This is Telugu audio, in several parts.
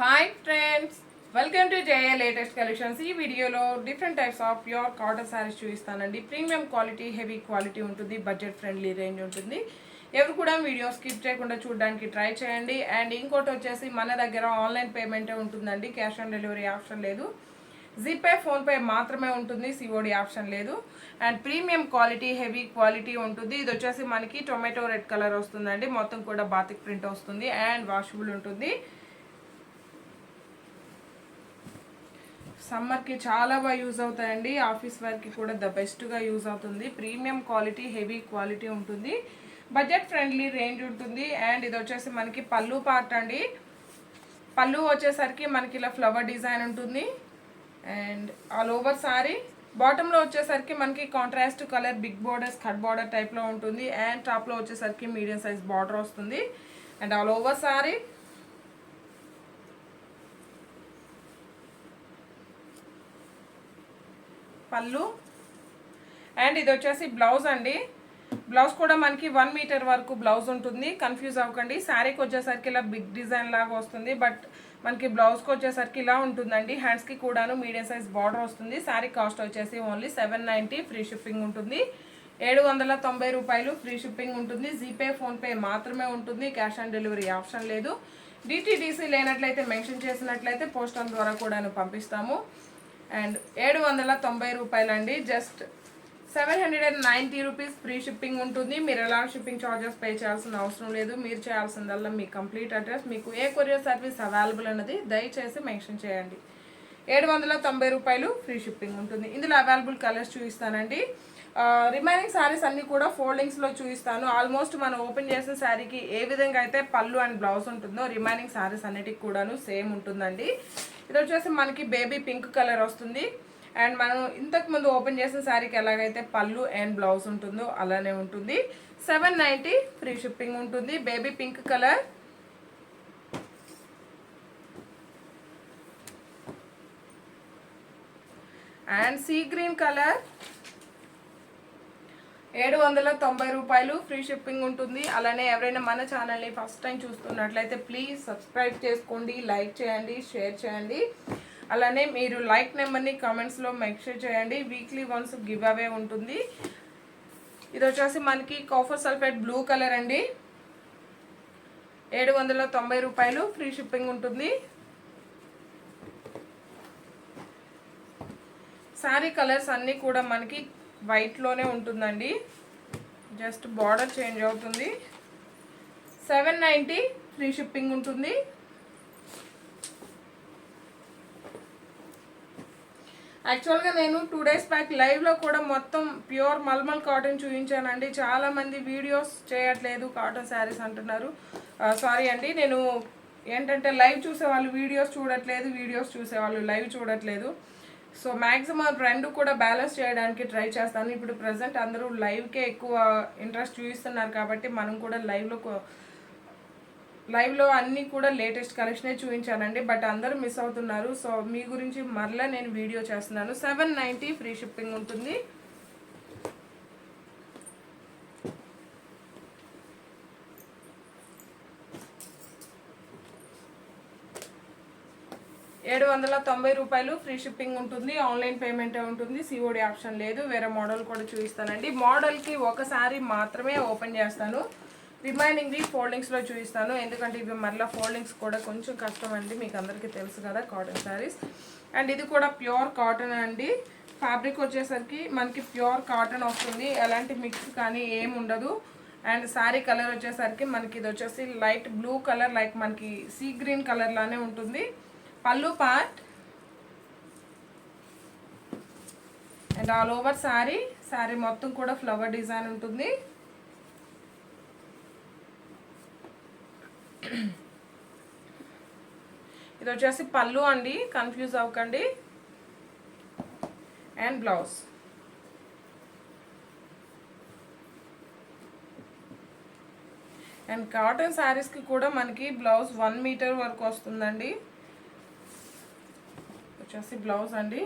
Hi friends welcome to Jaya latest collections ఈ వీడియోలో different types of pure cotton saris చూపిస్తానండి. ప్రీమియం క్వాలిటీ హెవీ క్వాలిటీ ఉంటుంది బడ్జెట్ ఫ్రెండ్లీ రేంజ్ ఉంటుంది. ఎవరు కూడా వీడియో స్కిప్ చేయకుండా చూడడానికి ట్రై చేయండి. అండ్ ఇంకోటి వచ్చేసి మన దగ్గర ఆన్లైన్ పేమెంటే ఉంటుందండి. క్యాష్ ఆన్ డెలివరీ ఆప్షన్ లేదు. జీపే ఫోన్పే మాత్రమే ఉంటుంది సిఓడి ఆప్షన్ లేదు. And premium quality heavy quality ఉంటుంది. ఇది వచ్చేసి మనకి టొమాటో రెడ్ కలర్ వస్తుందండి. మొత్తం కూడా బాతిక్ ప్రింట్ వస్తుంది. అండ్ వాషబుల్ ఉంటుంది. సమ్మర్కి చాలా బాగా యూజ్ అవుతాయండి. ఆఫీస్ వర్క్కి కూడా ద బెస్ట్గా యూజ్ అవుతుంది. ప్రీమియం క్వాలిటీ హెవీ క్వాలిటీ ఉంటుంది. బడ్జెట్ ఫ్రెండ్లీ రేంజ్ ఉంటుంది. అండ్ ఇది వచ్చేసి మనకి పళ్ళు పార్ట్ అండి. పళ్ళు వచ్చేసరికి మనకి ఇలా ఫ్లవర్ డిజైన్ ఉంటుంది. And all over sari. బాటంలో వచ్చేసరికి మనకి contrast colour big borders cut border టైప్లో ఉంటుంది. అండ్ టాప్లో వచ్చేసరికి మీడియం సైజ్ బార్డర్ వస్తుంది. And all over sari. పళ్ళు. అండ్ ఇది వచ్చేసి బ్లౌజ్ అండి. బ్లౌజ్ కూడా మనకి వన్ మీటర్ వరకు బ్లౌజ్ ఉంటుంది. కన్ఫ్యూజ్ అవ్వకండి. శారీకి వచ్చేసరికి ఇలా బిగ్ డిజైన్ లాగా వస్తుంది. బట్ మనకి బ్లౌజ్కి వచ్చేసరికి ఇలా ఉంటుందండి. హ్యాండ్స్కి కూడాను మీడియం సైజ్ బార్డర్ వస్తుంది. శారీ కాస్ట్ వచ్చేసి only seven ninety free shipping ఉంటుంది. ఏడు వందల తొంభై రూపాయలు ఫ్రీ షిప్పింగ్ ఉంటుంది. జీపే ఫోన్పే మాత్రమే ఉంటుంది. క్యాష్ ఆన్ డెలివరీ ఆప్షన్ లేదు. డిటీడీసీ లేనట్లయితే మెన్షన్ చేసినట్లయితే పోస్టల్ ద్వారా కూడాను పంపిస్తాము. అండ్ ఏడు వందల తొంభై రూపాయలండి. Just seven hundred and ninety rupees free shipping ఉంటుంది. మీరు ఎలా షిప్పింగ్ ఛార్జెస్ పే చేయాల్సిన అవసరం లేదు. మీరు చేయాల్సిందల్లా మీ కంప్లీట్ అడ్రస్. మీకు ఏ కొరియర్ సర్వీస్ అవైలబుల్ అన్నది దయచేసి మెన్షన్ చేయండి. ఏడు వందల తొంభై రూపాయలు ఫ్రీ షిప్పింగ్ ఉంటుంది. ఇందులో అవైలబుల్ కలర్స్ చూపిస్తానండి. రిమైనింగ్ శారీస్ అన్నీ కూడా ఫోల్డింగ్స్లో చూపిస్తాను. ఆల్మోస్ట్ మనం ఓపెన్ చేసిన శారీకి ఏ విధంగా అయితే పళ్ళు అండ్ బ్లౌజ్ ఉంటుందో రిమైనింగ్ శారీస్ అన్నిటికి కూడాను సేమ్ ఉంటుందండి. ఇది వచ్చేసి మనకి బేబీ పింక్ కలర్ వస్తుంది. అండ్ మనం ఇంతకు ముందు ఓపెన్ చేసిన శారీకి ఎలాగైతే పళ్ళు అండ్ బ్లౌజ్ ఉంటుందో అలానే ఉంటుంది. సెవెన్ నైంటీ ఫ్రీ షిప్పింగ్ ఉంటుంది. Baby pink colour and sea green colour ఏడు వందల తొంభై రూపాయలు ఫ్రీ షిప్పింగ్ ఉంటుంది. అలానే ఎవరైనా మన ఛానల్ని ఫస్ట్ టైం చూస్తున్నట్లయితే ప్లీజ్ సబ్స్క్రైబ్ చేసుకోండి లైక్ చేయండి షేర్ చేయండి. అలానే మీరు లైక్ నెంబర్ని కామెంట్స్లో మెన్షన్ చేయండి. వీక్లీ వన్స్ గివ్ అవే ఉంటుంది. ఇది వచ్చేసి మనకి కాఫర్ సల్ఫేట్ బ్లూ కలర్ అండి. ఏడు వందల తొంభై రూపాయలు ఫ్రీ షిప్పింగ్ ఉంటుంది. శారీ కలర్స్ అన్నీ కూడా మనకి వైట్లోనే ఉంటుందండి. జస్ట్ బార్డర్ చేంజ్ అవుతుంది. సెవెన్ నైంటీ ఫ్రీ షిప్పింగ్ ఉంటుంది. యాక్చువల్గా నేను టూ డేస్ బ్యాక్ లైవ్లో కూడా మొత్తం ప్యూర్ మల్మల్ కాటన్ చూపించానండి. చాలామంది వీడియోస్ చేయట్లేదు కాటన్ శారీస్ అంటున్నారు. Uh, సారీ అండి నేను ఏంటంటే లైవ్ చూసేవాళ్ళు వీడియోస్ చూడట్లేదు వీడియోస్ చూసేవాళ్ళు లైవ్ చూడట్లేదు. సో మ్యాక్సిమం రెండు కూడా బ్యాలెన్స్ చేయడానికి ట్రై చేస్తాను. ఇప్పుడు ప్రజెంట్ అందరూ లైవ్కే ఎక్కువ ఇంట్రెస్ట్ చూపిస్తున్నారు కాబట్టి మనం కూడా లైవ్లో లైవ్లో అన్నీ కూడా లేటెస్ట్ కలెక్షనే చూపించానండి. బట్ అందరూ మిస్ అవుతున్నారు. సో మీ గురించి మరలా నేను వీడియో చేస్తున్నాను. సెవెన్ నైంటీ ఫ్రీ షిప్పింగ్ ఉంటుంది. ఏడు వందల తొంభై రూపాయలు ఫ్రీ షిప్పింగ్ ఉంటుంది ఆన్లైన్ పేమెంటే ఉంటుంది సిఓడి ఆప్షన్ లేదు వేరే మోడల్ కూడా చూపిస్తానండి. మోడల్కి ఒకసారి మాత్రమే ఓపెన్ చేస్తాను. రిమైనింగ్వి ఫోల్డింగ్స్లో చూపిస్తాను. ఎందుకంటే ఇవి మరలా ఫోల్డింగ్స్ కూడా కొంచెం కష్టం అండి మీకు అందరికీ తెలుసు కదా కాటన్ శారీస్. అండ్ ఇది కూడా ప్యూర్ కాటన్ అండి. ఫ్యాబ్రిక్ వచ్చేసరికి మనకి ప్యూర్ కాటన్ వస్తుంది. ఎలాంటి మిక్స్ కానీ ఏం ఉండదు. అండ్ శారీ కలర్ వచ్చేసరికి మనకి ఇది వచ్చేసి లైట్ బ్లూ కలర్ లైక్ మనకి సీ గ్రీన్ కలర్ లానే ఉంటుంది. పళ్ళు part and all over sari sari మొత్తం కూడా ఫ్లవర్ డిజైన్ ఉంటుంది. ఇది వచ్చేసి పళ్ళు అండి. కన్ఫ్యూజ్ అవ్వకండి. అండ్ బ్లౌజ్ అండ్ కాటన్ శారీస్కి కూడా మనకి బ్లౌజ్ వన్ మీటర్ వరకు వస్తుందండి. వచ్చేసి బ్లౌజ్ అండి.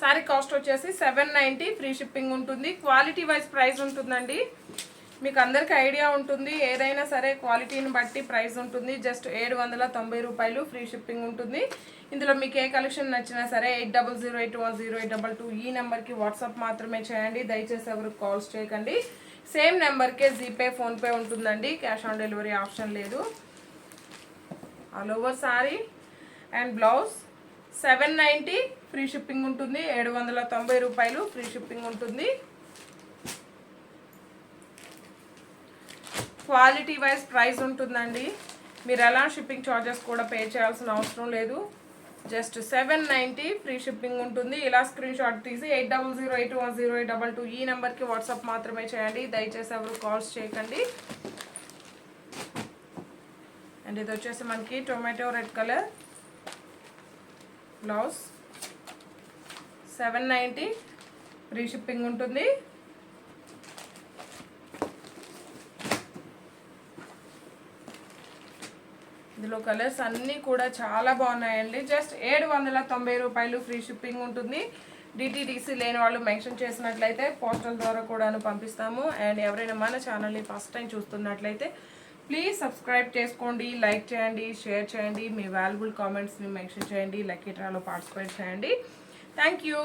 శారీ కాస్ట్ వచ్చేసి సెవెన్ నైంటీ ఫ్రీ షిప్పింగ్ ఉంటుంది. క్వాలిటీ వైజ్ ప్రైస్ ఉంటుందండి. మీకు అందరికీ ఐడియా ఉంటుంది. ఏదైనా సరే క్వాలిటీని బట్టి ప్రైస్ ఉంటుంది. జస్ట్ ఏడు వందల తొంభై రూపాయలు ఫ్రీ షిప్పింగ్ ఉంటుంది. ఇందులో మీకు ఏ కలెక్షన్ నచ్చినా సరే eight double zero eight one zero eight double two ఈ నెంబర్కి వాట్సాప్ మాత్రమే చేయండి. దయచేసి ఎవరు కాల్స్ చేయకండి. సేమ్ నెంబర్కే జీపే ఫోన్పే ఉంటుందండి. క్యాష్ ఆన్ డెలివరీ ఆప్షన్ లేదు. All over sari and blouse seven ninety free shipping ఉంటుంది. ఏడు వందల తొంభై రూపాయలు ఫ్రీ షిప్పింగ్ ఉంటుంది. క్వాలిటీ వైజ్ ప్రైస్ ఉంటుందండి. మీరు ఎలా షిప్పింగ్ ఛార్జెస్ కూడా పే చేయాల్సిన అవసరం లేదు. Just seven ninety free shipping ఉంటుంది. ఇలా స్క్రీన్ షాట్ తీసి eight double zero eight one zero eight double two ఈ నెంబర్కి వాట్సాప్ మాత్రమే చేయండి. దయచేసి ఎవరు కాల్స్ చేయకండి. అండ్ ఇది వచ్చేసి మనకి tomato red colour blouse. Seven ninety free shipping ఉంటుంది. ఇందులో కలర్స్ అన్నీ కూడా చాలా బాగున్నాయండి. జస్ట్ ఏడు వందల తొంభై రూపాయలు ఫ్రీ షిప్పింగ్ ఉంటుంది. డిటీడీసీ లేని వాళ్ళు మెన్షన్ చేసినట్లయితే పోస్టల్ ద్వారా కూడాను పంపిస్తాము. అండ్ ఎవరైనా మన ఛానల్ని ఫస్ట్ టైం చూస్తున్నట్లయితే ప్లీజ్ సబ్స్క్రైబ్ చేసుకోండి లైక్ చేయండి షేర్ చేయండి మీ వాల్యుబుల్ కామెంట్స్ని మెన్షన్ చేయండి లక్కీ డ్రాలో పార్టిసిపేట్ చేయండి. Thank you